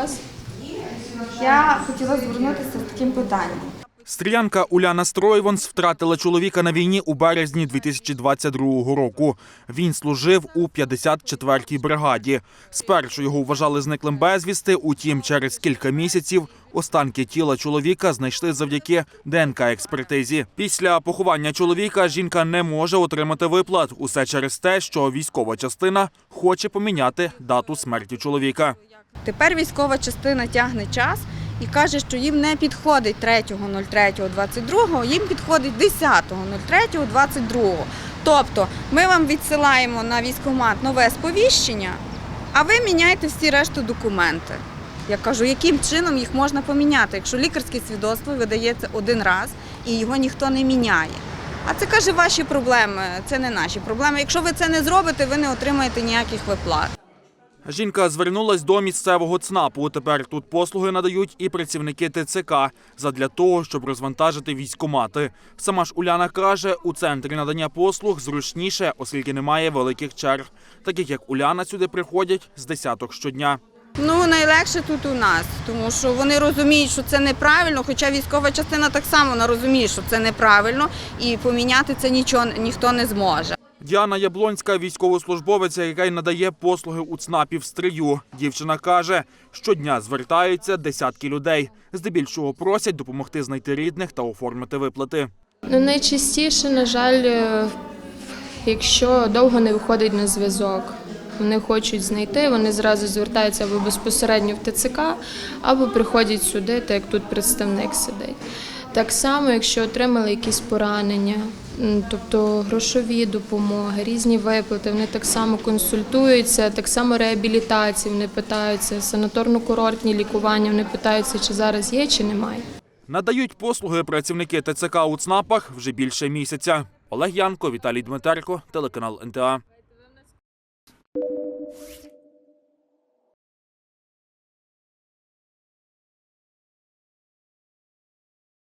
вас? Я хотіла звернутися з таким питанням. Стрілянка Уляна Стройвонс втратила чоловіка на війні у березні 2022 року. Він служив у 54-й бригаді. Спершу його вважали зниклим безвісти, утім, через кілька місяців останки тіла чоловіка знайшли завдяки ДНК-експертизі. Після поховання чоловіка жінка не може отримати виплат. Усе через те, що військова частина хоче поміняти дату смерті чоловіка. Тепер військова частина тягне час і каже, що їм не підходить 3.03.22, їм підходить 10.03.22. Тобто ми вам відсилаємо на військкомат нове сповіщення, а ви міняєте всі решту документи. Я кажу, яким чином їх можна поміняти, якщо лікарське свідоцтво видається один раз і його ніхто не міняє. А це каже ваші проблеми, це не наші проблеми. Якщо ви це не зробите, ви не отримаєте ніяких виплат. Жінка звернулась до місцевого ЦНАПу. Тепер тут послуги надають і працівники ТЦК задля того, щоб розвантажити військомати. Сама ж Уляна каже, у центрі надання послуг зручніше, оскільки немає великих черг. Таких як Уляна сюди приходять з десяток щодня. Ну, найлегше тут у нас, тому що вони розуміють, що це неправильно, хоча військова частина так само розуміє, що це неправильно, і поміняти це нічого ніхто не зможе. Діана Яблонська, військовослужбовиця, яка й надає послуги у ЦНАПі в стрию. Дівчина каже, щодня звертаються десятки людей. Здебільшого просять допомогти знайти рідних та оформити виплати. Ну, найчастіше, на жаль, е, якщо довго не виходить на зв'язок. Вони хочуть знайти, вони зразу звертаються або безпосередньо в ТЦК, або приходять сюди, так як тут представник сидить. Так само, якщо отримали якісь поранення, тобто грошові допомоги, різні виплати. Вони так само консультуються, так само реабілітації, вони питаються, санаторно-курортні лікування, вони питаються, чи зараз є, чи немає. Надають послуги працівники ТЦК у ЦНАПах вже більше місяця. Олег Янко, Віталій Дмитерко, телеканал НТА.